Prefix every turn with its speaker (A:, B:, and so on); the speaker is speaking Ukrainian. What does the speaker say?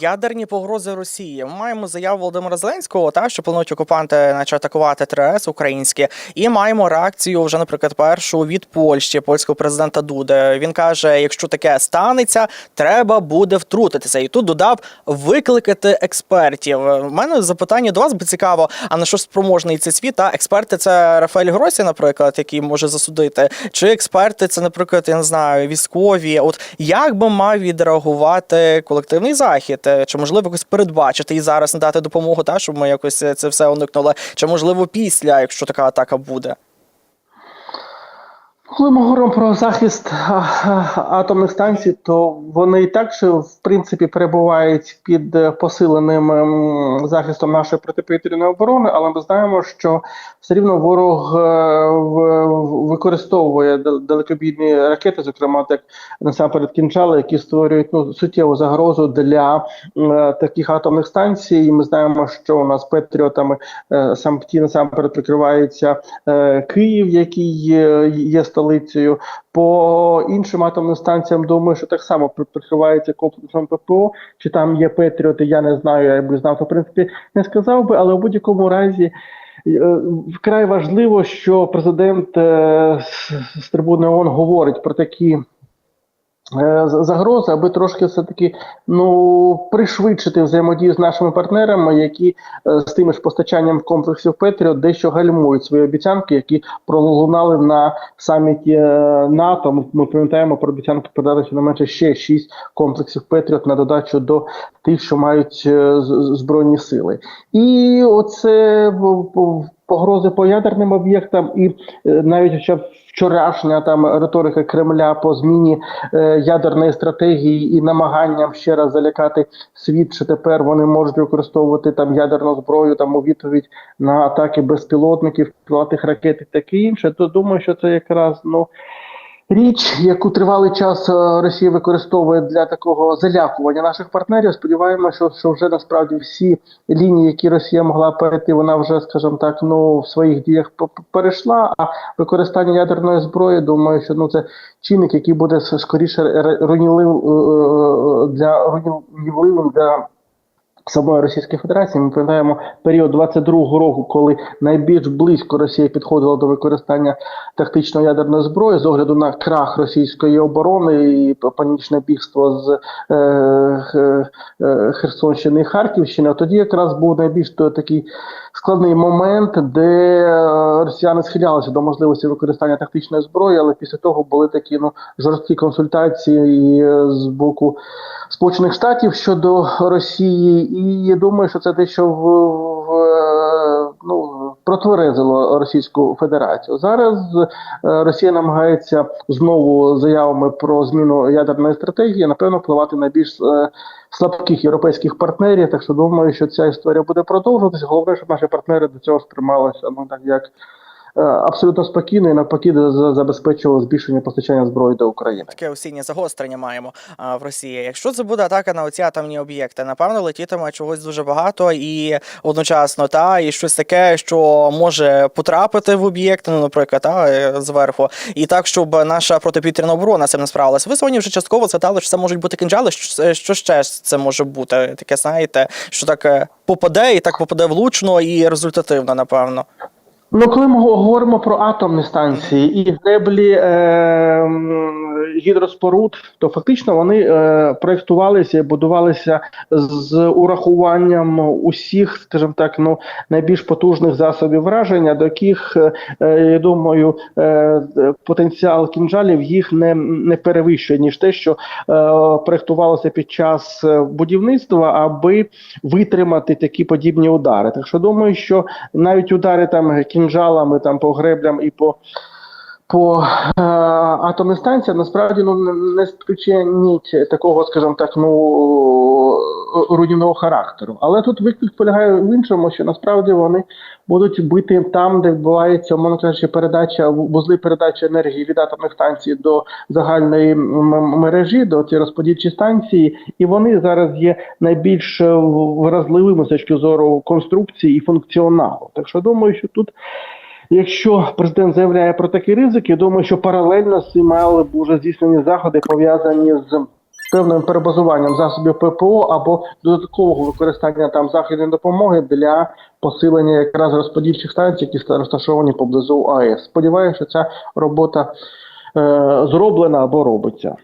A: Ядерні погрози Росії. Ми маємо заяву Володимира Зеленського, та що планують окупанти, наче атакувати ТРС українські, і маємо реакцію вже, наприклад, першу від Польщі, польського президента Дуди. Він каже: якщо таке станеться, треба буде втрутитися. І тут додав викликати експертів. У мене запитання до вас би цікаво. А на що спроможний цей світ? Та експерти це Рафаель Гросі, наприклад, який може засудити, чи експерти це, наприклад, я не знаю, військові. От як би мав відреагувати колективний захід? Е, Чи можливо якось передбачити і зараз надати допомогу, та щоб ми якось е, це все уникнули? Чи можливо після, якщо така атака буде?
B: Коли ми говоримо про захист атомних станцій, то вони і так же в принципі перебувають під е, посиленим ем, захистом нашої протиповітряної оборони, але ми знаємо, що все рівно ворог е, використовує дал- далекобійні ракети, зокрема так насамперед кінжали, які створюють ну суттєву загрозу для е, таких атомних станцій. І ми знаємо, що у нас патріотами сам ті насамперед прикривається Київ, який є, є столицею. По іншим атомним станціям думаю, що так само при- прикривається комплексом ППО. Чи там є Петріоти, я не знаю. Я якби знав, то в принципі не сказав би, але в будь-якому разі. е, Вкрай важливо, що президент е, з трибуни ООН говорить про такі е, загрози, аби трошки все-таки ну пришвидшити взаємодію з нашими партнерами, які е, з тими ж постачанням комплексів Петріот дещо гальмують свої обіцянки, які пролунали на саміті е, НАТО. Ми, пам'ятаємо про обіцянки передати щонайменше ще шість комплексів Петріот на додачу до тих, що мають збройні сили. І оце погрози по ядерним об'єктам, і навіть ще вчорашня там риторика Кремля по зміні е, ядерної стратегії і намаганням ще раз залякати світ, що тепер вони можуть використовувати там ядерну зброю там у відповідь на атаки безпілотників, крилатих ракет і таке інше. То думаю, що це якраз ну. Річ, яку тривалий час е, Росія використовує для такого залякування наших партнерів, сподіваємося, що, що вже насправді всі лінії, які Росія могла перейти, вона вже, скажімо так, ну в своїх діях перейшла. А використання ядерної зброї, думаю, що ну це чинник, який буде скоріше руйнівливим е, для руйнівливим для. Самої Російської Федерації ми пам'ятаємо період 22-го року, коли найбільш близько Росія підходила до використання тактичної ядерної зброї з огляду на крах російської оборони і панічне бігство з е, е, Херсонщини і Харківщини. Тоді якраз був найбільш такий складний момент, де е, росіяни схилялися до можливості використання тактичної зброї, але після того були такі ну жорсткі консультації е, з боку Сполучених Штатів щодо Росії, і думаю, що це дещо в, в е, ну протверезило Російську Федерацію. Зараз е, Росія намагається знову заявами про зміну ядерної стратегії, напевно, впливати на більш е, слабких європейських партнерів. Так що думаю, що ця історія буде продовжуватися. Головне, щоб наші партнери до цього сприймалися ну так як. Е, Абсолютно спокійно і навпаки за- забезпечували збільшення постачання зброї до України.
A: Таке осіннє загострення маємо а, в Росії. Якщо це буде атака на оці атомні об'єкти, напевно, летітиме чогось дуже багато і одночасно, та і щось таке, що може потрапити в об'єкт, ну, наприклад, та е, зверху, і так, щоб наша протиповітряна оборона цим не справилася. Ви сьогодні вже частково згадали, що це можуть бути кинджали. Що, що ще це може бути? Таке знаєте, що так е, попаде і так попаде влучно і результативно, напевно.
B: Ну, коли ми говоримо про атомні станції і греблі е, гідроспоруд, то фактично вони е, проєктувалися і будувалися з урахуванням усіх, скажімо так, ну найбільш потужних засобів враження, до яких е, я думаю, е, потенціал кінжалів їх не, не перевищує ніж те, що е, проєктувалося під час е, будівництва, аби витримати такі подібні удари. Так що думаю, що навіть удари там кінжалами, там по греблям і по. По е, атомним станціям насправді ну не, не такого, скажімо так, ну руйнівного характеру. Але тут виклик полягає в іншому, що насправді вони будуть бити там, де відбувається, умовно кажучи, передача вузли передачі енергії від атомних станцій до загальної мережі, до цієї розподільчі станції, і вони зараз є найбільш вразливими з точки зору конструкції і функціоналу. Так що думаю, що тут. Якщо президент заявляє про такі ризики, думаю, що паралельно з цим мали б уже здійснені заходи пов'язані з певним перебазуванням засобів ППО або додаткового використання там західної допомоги для посилення якраз розподільчих станцій, які розташовані поблизу АЕС. Сподіваюся, що ця робота е, зроблена або робиться.